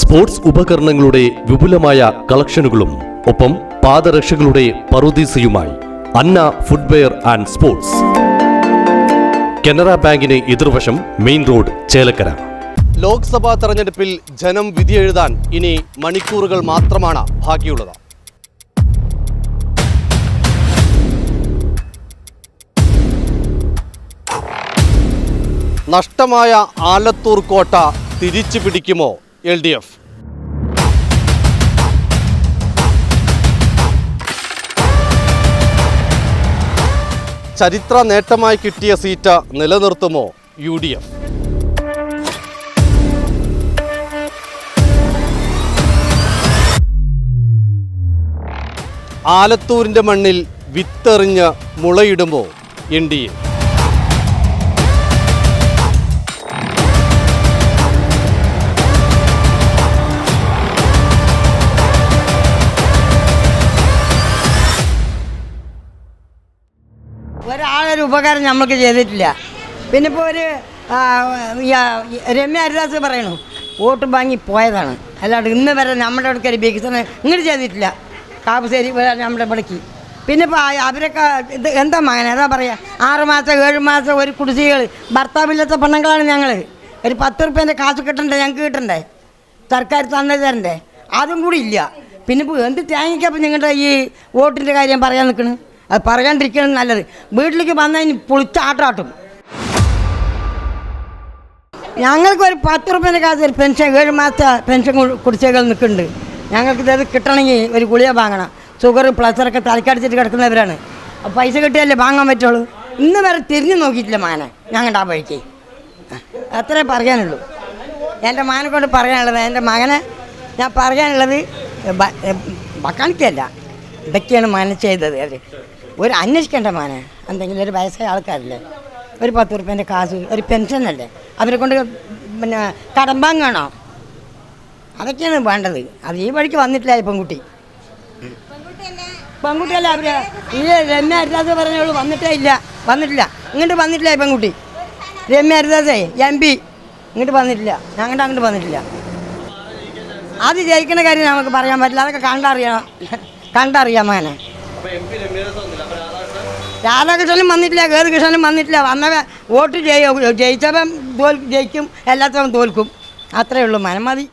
Sports ഉപകരണങ്ങളുടെ വിപുലമായ കളക്ഷനുകളും ഒപ്പം പാദരക്ഷകളുടെ പറുദീസയുമായി Anna footwear and sports. Canara ബാങ്കിന് എതിർവശം മെയിൻ റോഡ് ചേലക്കര. ലോക്സഭാ തെരഞ്ഞെടുപ്പിൽ ജനം വിധിയെഴുതാൻ ഇനി മണിക്കൂറുകൾ മാത്രമാണ് ബാക്കിയുള്ളത്. നഷ്ടമായ ആലത്തൂർ കോട്ട തിരിച്ചു പിടിക്കുമോ? L D F. ചരിത്ര നേട്ടമായി കിട്ടിയ സീറ്റ് നിലനിർത്തുമോ യു ഡി എഫ്? ആലത്തൂരിന്റെ മണ്ണിൽ വിത്തെറിഞ്ഞ് മുളയിടുമ്പോൾ എൻ ഡി എ? ഒരാളൊരു ഉപകാരം നമ്മൾക്ക് ചെയ്തിട്ടില്ല. പിന്നെ ഇപ്പോൾ ഒരു രമ്യ ഹരിദാസ് പറയണു വോട്ട് വാങ്ങി പോയതാണ്. അല്ലാണ്ട് ഇന്ന് വരെ നമ്മുടെ അടുക്കൽ വികസനം ഇങ്ങോട്ട് ചെയ്തിട്ടില്ല. കാപ്പശ്ശേരി നമ്മുടെ ഇവിടേക്ക്. പിന്നെ ഇപ്പോൾ അവരൊക്കെ ഇത് എന്താ മകൻ ഏതാ പറയുക ആറ് മാസം ഏഴ് മാസം ഒരു കുടിശ്ശികൾ ഭർത്താവില്ലാത്ത പെണ്ണുങ്ങളാണ് ഞങ്ങൾ ഒരു പത്ത് റുപ്യേന്റെ കാശ് കിട്ടണ്ടേ ഞങ്ങൾക്ക് കിട്ടണ്ടേ? സർക്കാർ തന്നേ തരണ്ടേ? അതും കൂടി ഇല്ല. പിന്നെ ഇപ്പോൾ എന്ത് തേങ്ങയ്ക്കപ്പം നിങ്ങളുടെ ഈ വോട്ടിന്റെ കാര്യം പറയാൻ നിൽക്കണ് അത് പറയാണ്ടിരിക്കണം നല്ലത്. വീട്ടിലേക്ക് വന്നതിന് പൊളിച്ചാട്ടാട്ടും ഞങ്ങൾക്ക് ഒരു പത്ത് റുപ്യേന്റെ കാശ് ഒരു പെൻഷൻ ഏഴ് മാസത്തെ പെൻഷൻ കുടിശ്ശികൾ നിൽക്കുന്നുണ്ട്. ഞങ്ങൾക്ക് ഇത് കിട്ടണമെങ്കിൽ ഒരു ഗുളിക വാങ്ങണം. ഷുഗർ പ്ലസറൊക്കെ തലക്കടിച്ചിട്ട് കിടക്കുന്നവരാണ്. അപ്പോൾ പൈസ കിട്ടിയാലേ വാങ്ങാൻ പറ്റുള്ളൂ? ഇന്ന് വരെ തിരിഞ്ഞു നോക്കിയിട്ടില്ല മാനെ ഞങ്ങളുടെ ആ വഴിക്ക്. അത്രേ പറയാനുള്ളൂ. എന്റെ മാനെ കൊണ്ട് പറയാനുള്ളത് എന്റെ മകനെ ഞാൻ പറയാനുള്ളത് ബക്കാണിക്കല്ല ഇതൊക്കെയാണ് മാന ചെയ്തത് അവർ ഒരു അന്വേഷിക്കേണ്ട മാന. എന്തെങ്കിലും ഒരു വയസ്സായ ആൾക്കാരില്ലേ? ഒരു പത്ത് റുപ്യേന്റെ കാശ് ഒരു പെൻഷനല്ലേ അവരെ കൊണ്ട് പിന്നെ കടമ്പാങ്ങാണോ? അതൊക്കെയാണ് വേണ്ടത്. അത് ഈ വഴിക്ക് വന്നിട്ടില്ല ഈ പെൺകുട്ടി. പെൺകുട്ടിയല്ല അവർ? ഈ രമ്യ ഹരിദാസ് പറഞ്ഞോളൂ വന്നിട്ടേ ഇല്ല. വന്നിട്ടില്ല. ഇങ്ങോട്ട് വന്നിട്ടില്ല ഈ പെൺകുട്ടി. രമ്യ ഹരിദാസേ എം പി. ഇങ്ങോട്ട് വന്നിട്ടില്ല. ഞങ്ങളുടെ അങ്ങോട്ട് വന്നിട്ടില്ല. അത് ജയിക്കുന്ന കാര്യം നമുക്ക് പറയാൻ പറ്റില്ല. അതൊക്കെ കണ്ടറിയണം. കണ്ടറിയാം മോനെ. രാധാകൃഷ്ണനും വന്നിട്ടില്ല കേതുകൃഷ്ണനും വന്നിട്ടില്ല. വന്നവ വോട്ട് ജയിച്ചവൻ തോൽ ജയിക്കും എല്ലാത്തവൻ തോൽക്കും. അത്രയേ ഉള്ളൂ മനം മതി